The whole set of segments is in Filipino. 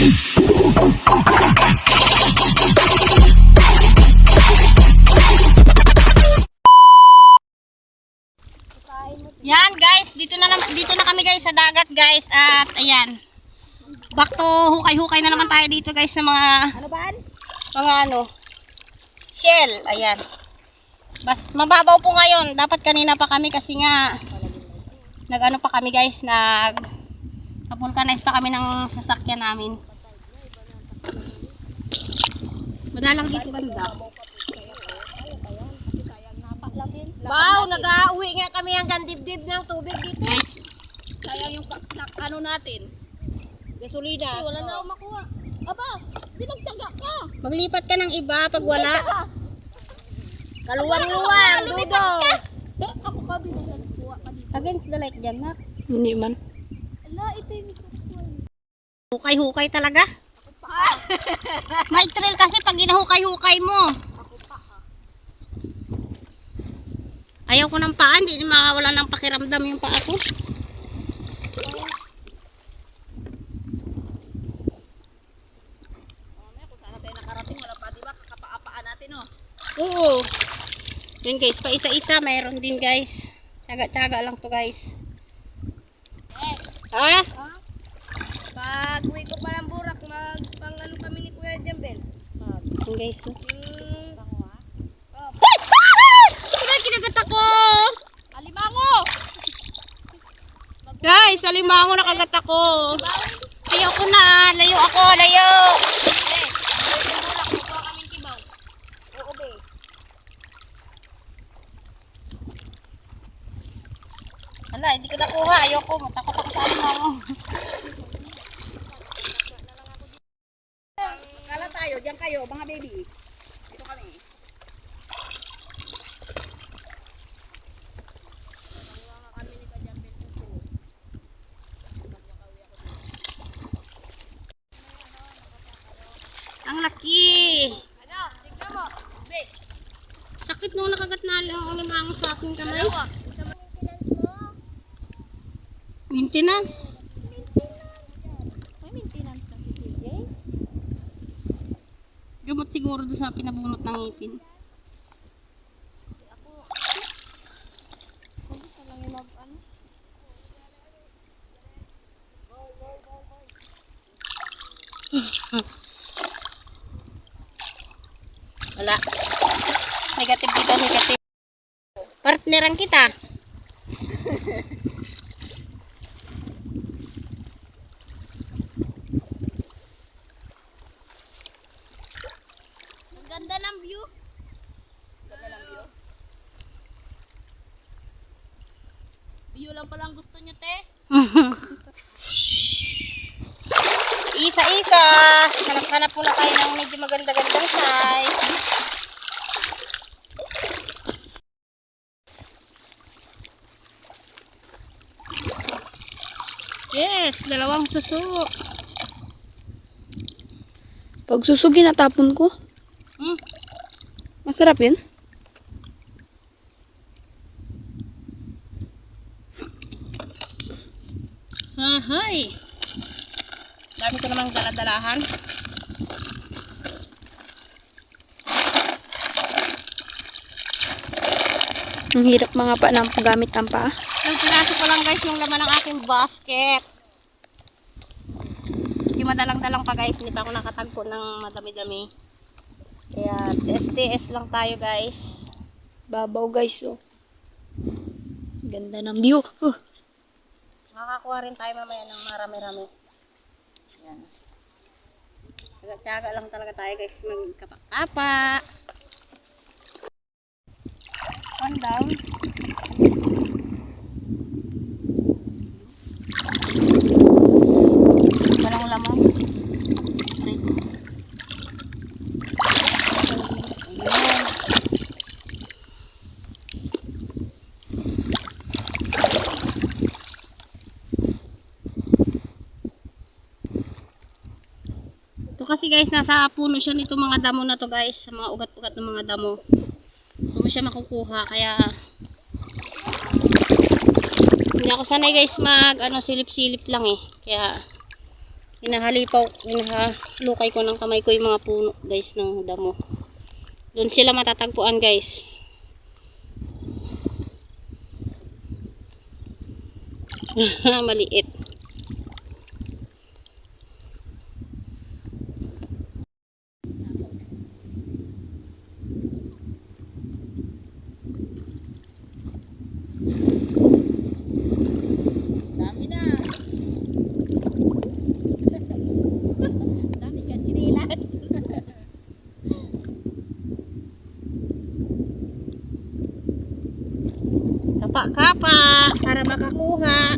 Yan guys, dito na nam- dito na kami guys sa dagat guys at ayan. Back to hukay-hukay na naman tayo dito guys sa mga Ano ba? mga ano shell, ayan. Bas mababaw po ngayon. Dapat kanina pa kami kasi nga nag-ano pa kami guys, nag vulcanize pa kami ng sasakyan namin. Madalang dito banda. Wow, nag-uwi nga kami hanggang dibdib ng tubig dito. Guys, Sayang yung ano natin. Gasolina. wala na akong makuha. Aba, di magtyaga ka. maglipat ka ng iba pag wala. Kaluwang-luwang, dudong. Ako ka, binigyan kuha ka dito. Against the light dyan, ha? Hindi man. Ala, ito yung mikrofon. Hukay-hukay talaga. May trail kasi pag ginahukay-hukay mo. Ayaw ko ng paa, hindi makawala ng pakiramdam yung paa ko. Oo. Yun guys, pa isa-isa, mayroon din guys. Tsaga-tsaga lang to guys. Ha? Pag uwi ko pa ng burak, mag pang ano kami ni Kuya Jambel. Yun guys. Oh, Ay! Kinagat ako! alimango! Guys, alimango nakagat ako. Ayaw ko na, layo ako, layo. Eh. Hala, hindi ko nakuha. Ayoko, matakot ako sa alimango. Kala tayo, diyan kayo, mga baby. Dito kami. Ang laki. Ano? Tignan mo. Sakit nung nakagat na lang ang alimango sa aking kamay. Maintenance. May maintenance na si CJ. Gamot siguro doon sa pinabunot ng ngipin. Gusto lang yung mag, ano? Wala. Negative dito, negative. Partneran kita. Ang ganda ng view. Ganda ng view. Lang palang gusto nyo, te. Isa-isa. Hanap-hanap muna tayo ng medyo maganda-gandang size. Yes, dalawang suso. Pag susugin natapon ko, Hmm. masarap yun. Ahay. Dami ko namang daladalahan. Ang hirap mga pa ng paggamit ang paa. Yung piraso ko lang guys yung laman ng aking basket. Yung madalang-dalang pa guys, hindi pa ako nakatagpo ng madami-dami. Kaya TS-TS lang tayo guys. Babaw guys, oh. Ganda ng view. Uh, Makakakuha rin tayo mamaya ng marami-rami. Yan. Tsaga lang talaga tayo guys magkapakapa. One down. Kasi guys, nasa puno siya nito mga damo na to guys. Sa mga ugat-ugat ng mga damo. Hindi mo siya makukuha. Kaya hindi ako sanay guys mag ano silip-silip lang eh. Kaya Hinahalipaw, hinahalukay ko ng kamay ko yung mga puno guys ng damo. Doon sila matatagpuan guys. Maliit. Kapa-kapa para makakuha.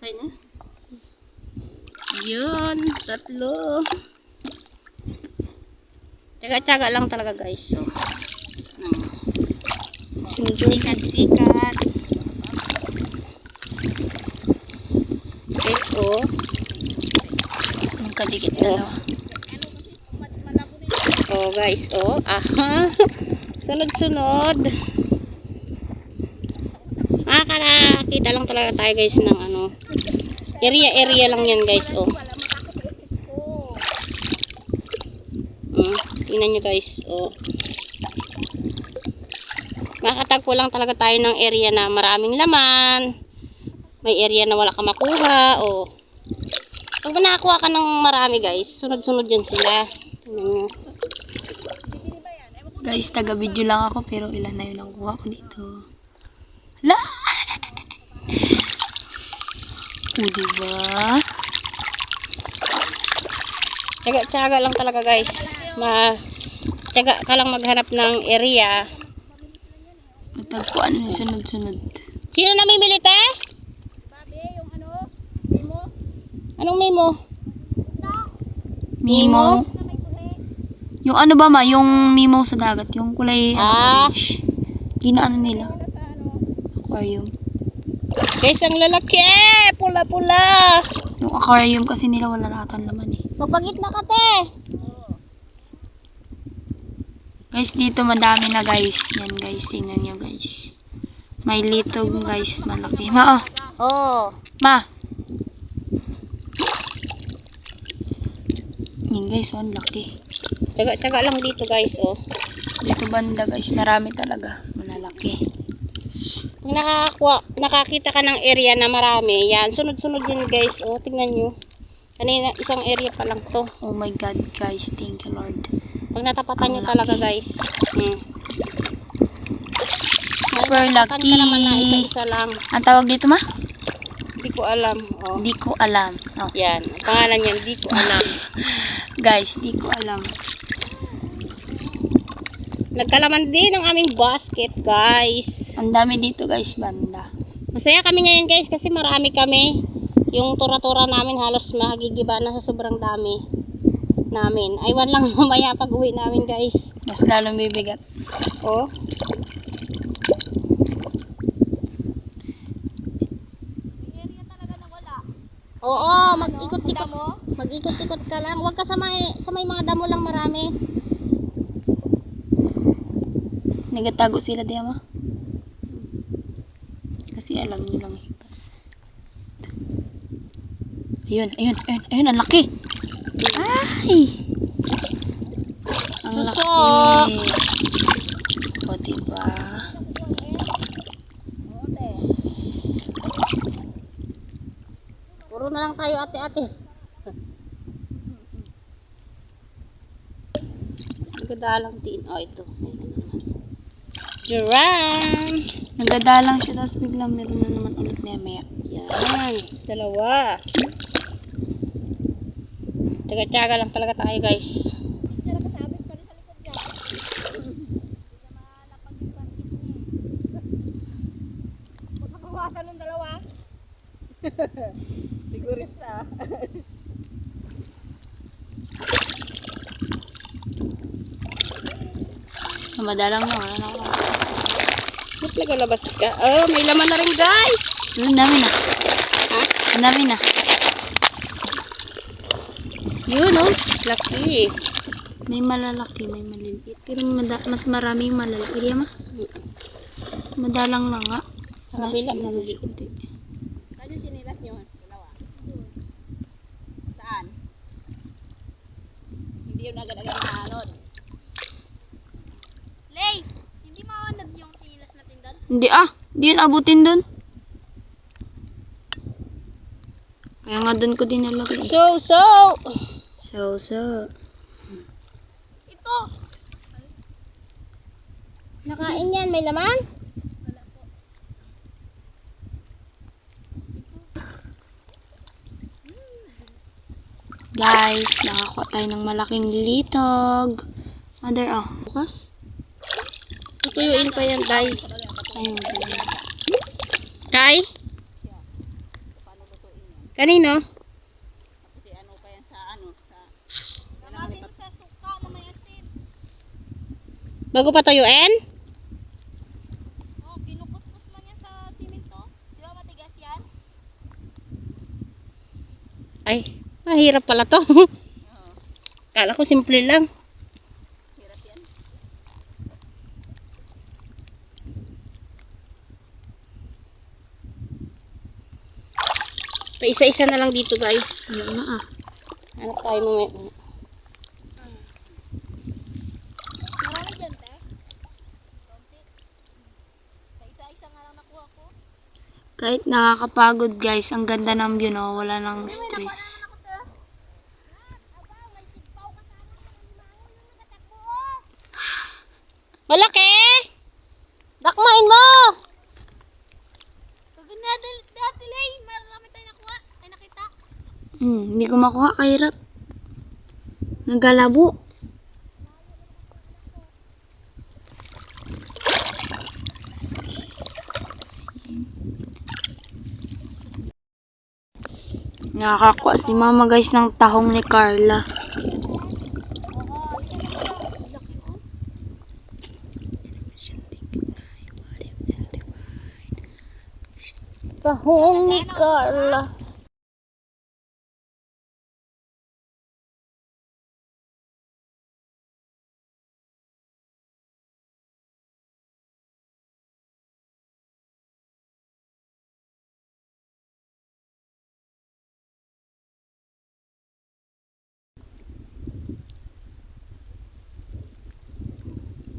Okay na. Yun, tatlo. Tsaga-tsaga lang talaga guys. So, sikat-sikat. Guys, oh. Ang kadikit dalawa. Oh, guys, oh. Aha. Sunod-sunod. Makakakita lang talaga tayo guys ng ano. Area-area lang yan guys, oh. Tingnan nyo guys, oh. Makakatagpo lang talaga tayo ng area na maraming laman. May area na wala ka makuha, oh. Pag nakakuha ka ng marami guys, sunod-sunod yan sila. Tingnan nyo. Guys, taga-video lang ako pero ilan na yun ang kuha ko dito. La! o, diba? Tsaga-tsaga lang talaga guys. Ma tsaga ka lang maghanap ng area. Matagpuan yung sunod-sunod. Sino namimili te? Anong memo? Mimo. Yung ano ba ma? Yung mimo sa dagat. Yung kulay Ah. ano, fish. Ginaano nila? Aquarium. Guys, ang lalaki! Pula-pula! Yung aquarium kasi nila wala nakatan laman eh. Magpagit na ka te! Guys, dito madami na guys. Yan guys, tingnan nyo guys. May litog guys, malaki. Ma, oh. Oh. Ma. Yan guys, oh, laki. Tsaga-tsaga lang dito guys, oh. Dito banda guys, marami talaga. Malalaki. Kung nakakuha, nakakita ka ng area na marami, yan, sunod-sunod yun guys, oh. Tingnan nyo. Kanina, isang area pa lang to. Oh my God guys, thank you Lord. Pag natapatan nyo talaga guys. Hmm. Super lucky. ka naman na isa-isa lang. Ang tawag dito ma? Hindi ko alam. Oh. Di ko alam. Oh. Yan. Ang pangalan yan, di ko alam. Guys, di ko alam. Nagkalaman din ang aming basket, guys. Ang dami dito guys, banda. Masaya kami ngayon, guys, kasi marami kami. Yung tura-tura namin halos magigiba na sa sobrang dami namin. Aywan lang mamaya pag uwi namin, guys. Mas lalong bibigat. Oh. Oo, mag-ikot-ikot. Mag-ikot-ikot ka lang. Huwag ka sa may, sa may mga damo lang marami. Nagatago sila diya ma? Kasi alam nilang hipas. Ayun, ayun, ayun, ayun, ang laki. Ay! Ang Suso! laki. O, diba? Puro na lang tayo ate-ate. Nagadalang din. Oh, ito. Duran! Nagadalang siya, tapos biglang meron na naman ulit maya maya. Yan. Dalawa. Tsaga-tsaga lang talaga tayo guys. Pagkawasan ng dalawa. Sigurista. Madalang na, wala na ako. Nagalabas ka. Oh, may laman na rin guys. Ang dami na. Ha? Ang dami na. Yun oh. Laki. May malalaki, may maliliit. Pero mas maraming malalaki. Di ma? Madalang lang nga. Sa kabila. Maliliit. Saan yung sinilas nyo? Dalawa. Saan? Hindi yun agad-agad na anon. Lay! Hindi mawanag yung sinilas natin doon? Hindi ah. Hindi yun abutin dun. Kaya nga dun ko din nalagay. So, so. So. Ito! Nakain yan. May laman? Guys, nakakuha tayo ng malaking litog. Mother, oh. Bukas? Tutuyuin pa yan, Day. Ayun. Day? Kanino? Kasi ano pa yan sa ano? Sa... Gamitin sa suka na may asin. Bago pa tuyuin? Oh, kinukuskus man yan sa simento. Di ba matigas yan? Ay, mahirap pala to. Kala ko simple lang. Hirap yan. Isa-isa na lang dito, guys. Ayun na ah. Ano tayo mamaya? Marami dyan, te. Konti. Sa isa-isa nga lang nakuha ko. Kahit nakakapagod guys, ang ganda ng view no, wala nang stress. Malaki! Dakmain mo! Pag dati, lay, marami tayo nakuha. Ay nakita. Hmm, hindi ko makuha, kahirap. Nagalabo. Nakakakuha si mama guys ng tahong ni Carla. Tahong ni Carla.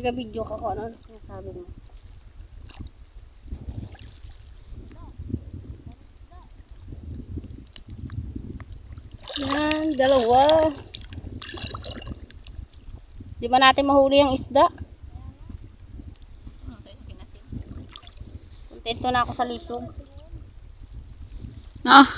Taga-video ka ko ano sinasabi mo. Yan, dalawa. Di ba natin mahuli ang isda? Kontento na ako sa litog. Ah,